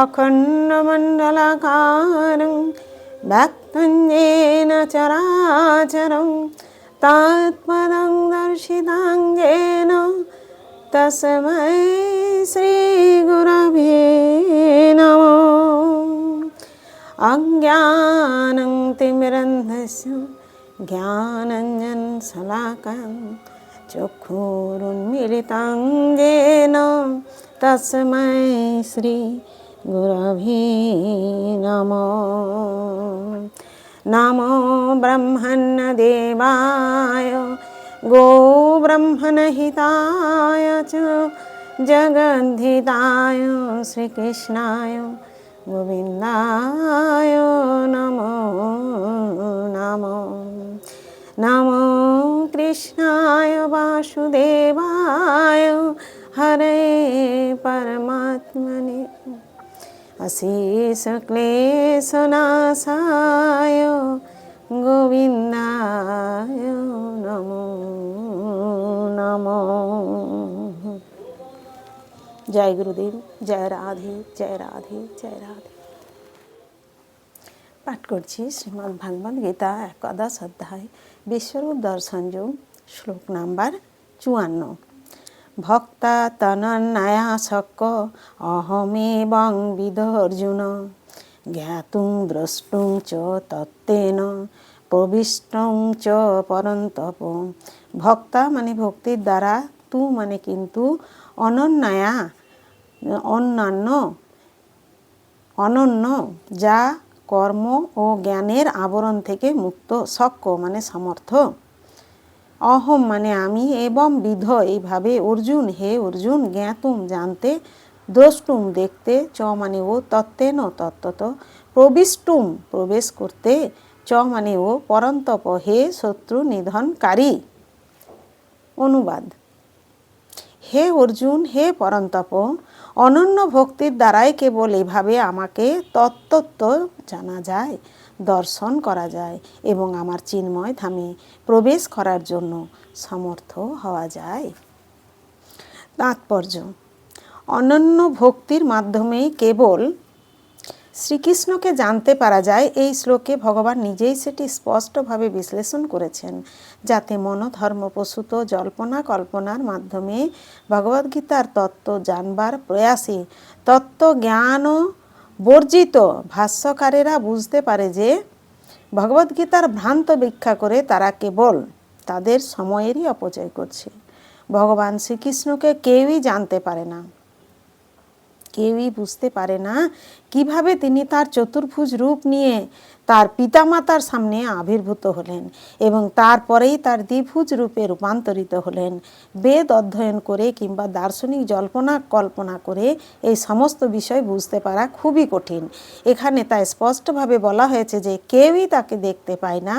अखण्डमण्डलाकारं व्यक्तं येन चराचरं तत्पदं दर्शितां येन तस्मै श्रीगुरवे नमः अज्ञानं तिमिरन्धस्य ज्ञानञ्जनशलाकं चक्षुरुन्मिलितं येन तस्मै श्री गुरवे नमो नमो ब्रह्मण्यदेवाय गोब्रह्मणहिताय च जगद्धिताय श्रीकृष्णाय गोविन्दाय नमो नमो नमो कृष्णाय वासुदेवाय हरे परमात्मने अशेषक्लेशनाशाय गोविन्दाय नमो नमो জয় গুরুদেব জয় রাধে জয় রাধে জয় রাধে পাঠ করছি শ্রীমদ্ ভাগবত গীতা একাদশ অধ্যায় বিশ্বরূপ দর্শন যোগ শ্লোক নাম্বার চুয়ান্ন ভক্তা তনন্নয়া শক্য অহমেবং বিদ অর্জুন জ্ঞাতুং দ্রষ্টুং চ তত্ত্বেন, প্রবিষ্টং চ পরন্তপ। ভক্তা মানে ভক্তির দ্বারা তু মানে কিন্তু অনন্যায়া, অন্যান্য, অনন্য, যা কর্ম ও জ্ঞানের আবরণ থেকে মুক্ত শক্য মানে সমর্থ। অহম মানে আমি এবং বিধ, এইভাবে অর্জুন, হে অর্জুন, জ্ঞাতুম জানতে, দ্রষ্টুম দেখতে, চ মানে ও তত্ত্বেন তত্ত্বত, প্রবিষ্টুম প্রবেশ করতে, চ মানে ও পরন্তপ, হে শত্রু নিধনকারী। অনুবাদ। হে অর্জুন, হে পরন্তপ, অনন্য ভক্তির দ্বারাই কেবল এভাবে আমাকে তত্ত্বত্ব জানা যায়। দর্শন করা যায় এবং আমার চিন্ময় ধামে প্রবেশ করার জন্য সমর্থ হওয়া যায়। তাৎপর্য, অনন্য ভক্তির মাধ্যমেই কেবল শ্রীকৃষ্ণকে জানতে পারা যায় এই শ্লোকে ভগবান নিজেই সেটি স্পষ্টভাবে বিশ্লেষণ করেছেন, যাতে মনোধর্মপ্রসূত জল্পনা কল্পনার মাধ্যমে ভগবদ্গীতার তত্ত্ব জানবার প্রয়াসে তত্ত্ব জ্ঞান ও বর্জিত ভাষ্যকারেরা বুঝতে পারে যে ভগবদ্গীতার ভ্রান্ত ব্যাখ্যা করে তারা কেবল তাদের সময়েরই অপচয় করছে। ভগবান শ্রীকৃষ্ণকে কেউই জানতে পারে না। কেউই বুঝতে পারে না কীভাবে তিনি তার চতুর্ভুজ রূপ নিয়ে তার পিতামাতার সামনে আবির্ভূত হলেন এবং তারপরেই তার দ্বিভুজ রূপে রূপান্তরিত হলেন। বেদ অধ্যয়ন করে কিংবা দার্শনিক জল্পনা কল্পনা করে এই সমস্ত বিষয় বুঝতে পারা খুবই কঠিন। এখানে তাই স্পষ্টভাবে বলা হয়েছে যে কেউই তাকে দেখতে পায় না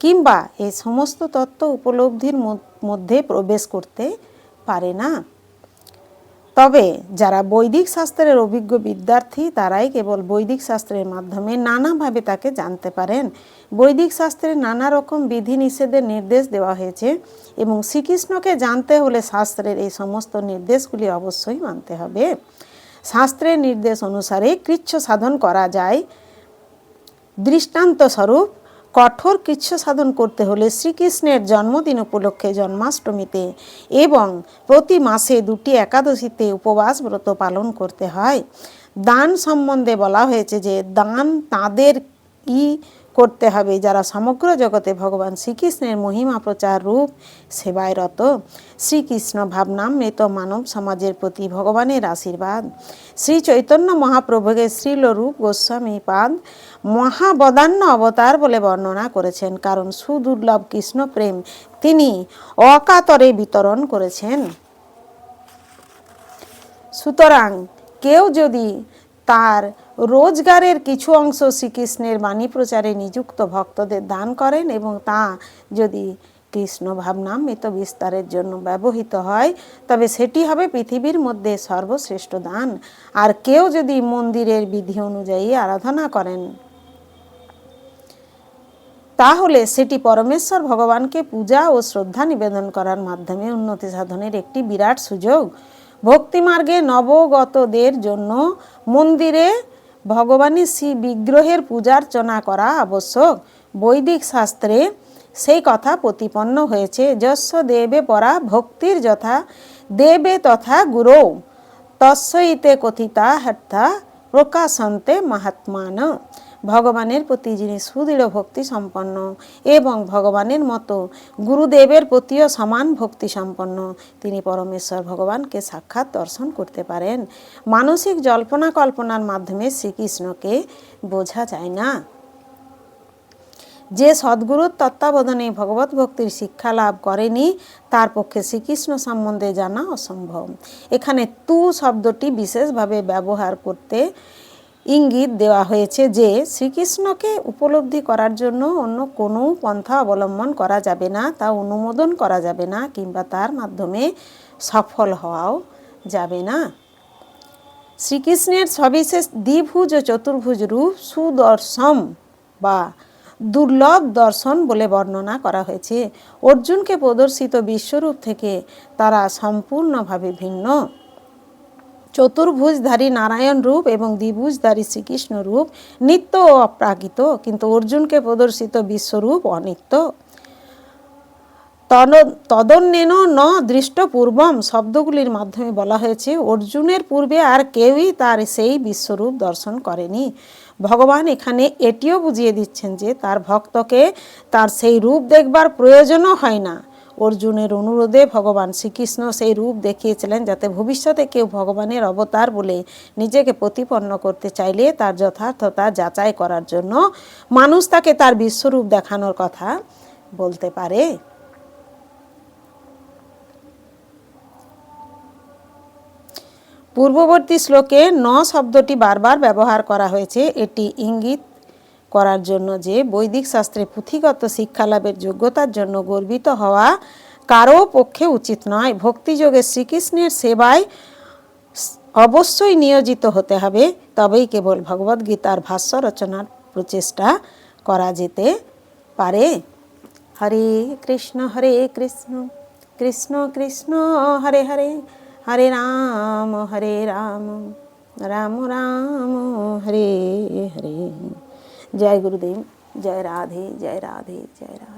কিংবা এই সমস্ত তত্ত্ব উপলব্ধির মধ্যে প্রবেশ করতে পারে না। তবে যারা বৈদিক শাস্ত্রের অভিজ্ঞ বিদ্যার্থী, তারাই কেবল বৈদিক শাস্ত্রের মাধ্যমে নানাভাবে তাকে জানতে পারেন। বৈদিক শাস্ত্রে নানা রকম বিধি নিষেধের নির্দেশ দেওয়া হয়েছে এবং শ্রীকৃষ্ণকে জানতে হলে শাস্ত্রের এই সমস্ত নির্দেশগুলি অবশ্যই মানতে হবে। শাস্ত্রের নির্দেশ অনুসারে কৃচ্ছ সাধন করা যায়। দৃষ্টান্ত স্বরূপ কঠোর কৃচ্ছ সাধন করতে হলে শ্রীকৃষ্ণের জন্মদিন উপলক্ষে জন্মাষ্টমীতে এবং প্রতি মাসে দুটি একাদশীতে উপবাস ব্রত পালন করতে হয়। দান সম্বন্ধে বলা হয়েছে যে দান তাদের ই করতে হবে। যারা সমগ্র জগতে ভগবান শ্রীকৃষ্ণের মহিমা, প্রচার রূপ সেবায় রত শ্রীকৃষ্ণ ভাবনামৃত মানব সমাজের প্রতি ভগবানের আশীর্বাদ। শ্রী চৈতন্য মহাপ্রভুকে শ্রীল রূপ গোস্বামী পাদ মহাবদান্য অবতার বলে বর্ণনা করেছেন, কারণ সুদুর্লভ কৃষ্ণ প্রেম তিনি অকাতরে বিতরণ করেছেন। সুতরাং কেউ যদি তার রোজগারের কিছু অংশ শ্রীকৃষ্ণের বাণী প্রচারে নিযুক্ত ভক্তদের দান করেন এবং তা যদি কৃষ্ণ ভাবনামৃত বিস্তারের জন্য ব্যবহৃত হয়, তবে সেটি হবে পৃথিবীর মধ্যে সর্বশ্রেষ্ঠ দান। আর কেউ যদি মন্দিরের বিধি অনুযায়ী আরাধনা করেন, তাহলে সেটি পরমেশ্বর ভগবানকে পূজা ও শ্রদ্ধা নিবেদন করার মাধ্যমে উন্নতি সাধনের একটি বিরাট সুযোগ। ভক্তিমার্গে নবগতদের জন্য মন্দিরে ভগবানের শ্রী বিগ্রহের পূজার্চনা করা আবশ্যক। বৈদিক শাস্ত্রে সেই কথা প্রতিপন্ন হয়েছে, যস্য দেবে পরা ভক্তির যথা, দেবে তথা গুরৌ তস্যইতে কথিতা হত্যা প্রকাশন্তে মহাত্মান। ভগবানের প্রতি যিনি সুদৃঢ় ভক্তি সম্পন্ন এবং ভগবানের মতো গুরুদেবের প্রতিও সমান ভক্তি সম্পন্ন, তিনি পরমেশ্বর ভগবানকে সাক্ষাৎ দর্শন করতে পারেন। মানসিক জল্পনা কল্পনার মাধ্যমে শ্রীকৃষ্ণকে বোঝা যায় না। যে সদ্গুরুর তত্ত্বাবধানে ভগবত ভক্তির শিক্ষা লাভ করেনি, তার পক্ষে শ্রীকৃষ্ণ সম্বন্ধে জানা অসম্ভব। এখানে তু শব্দটি বিশেষভাবে ব্যবহার করতে ইঙ্গিত দেওয়া হয়েছে যে শ্রীকৃষ্ণকে উপলব্ধি করার জন্য অন্য কোনো পন্থা অবলম্বন করা যাবে না, তা অনুমোদন করা যাবে না কিংবা তার মাধ্যমে সফল হওয়াও যাবে না। শ্রীকৃষ্ণের সবিশেষ দ্বিভুজ ও চতুর্ভুজ রূপ সুদর্শম বা দুর্লভ দর্শন বলে বর্ণনা করা হয়েছে। অর্জুনকে প্রদর্শিত বিশ্বরূপ থেকে তারা সম্পূর্ণভাবে ভিন্ন। চতুর্ভুজধারী নারায়ণ রূপ এবং দ্বিভুজধারী শ্রীকৃষ্ণ রূপ নিত্য ও অপ্রাকৃত, কিন্তু অর্জুনকে প্রদর্শিত বিশ্বরূপ অনিত্য। তদন্যেন ন দৃষ্টপূর্বম শব্দগুলির মাধ্যমে বলা হয়েছে, অর্জুনের পূর্বে আর কেউই তার সেই বিশ্বরূপ দর্শন করেনি। ভগবান এখানে এটিও বুঝিয়ে দিচ্ছেন যে তার ভক্তকে তার সেই রূপ দেখবার প্রয়োজনও হয় না। অর্জুনের অনুরোধে ভগবান শ্রীকৃষ্ণ সেই রূপ দেখিয়েছিলেন যাতে ভবিষ্যতে কেউ ভগবানের অবতার বলে নিজেকে প্রতিপন্ন করতে চাইলে তার যথার্থতা যাচাই করার জন্য মানুষ তাকে তার বিশ্বরূপ দেখানোর কথা বলতে পারে। পূর্ববর্তী শ্লোকে ন শব্দটি বারবার ব্যবহার করা হয়েছে। এটি ইঙ্গিত করার জন্য যে বৈদিক শাস্ত্রে পুঁথিগত শিক্ষালাভের যোগ্যতার জন্য গর্বিত হওয়া কারও পক্ষে উচিত নয়। ভক্তিযোগে শ্রীকৃষ্ণের সেবায় অবশ্যই নিয়োজিত হতে হবে। তবেই কেবল ভগবদ্গীতার ভাষ্য রচনার প্রচেষ্টা করা যেতে পারে। হরে কৃষ্ণ হরে কৃষ্ণ কৃষ্ণ কৃষ্ণ, হরে হরে হরে রাম হরে রাম রাম রাম, হরে হরে। जय गुरुदेव जय राधे जय राधे जय राधे।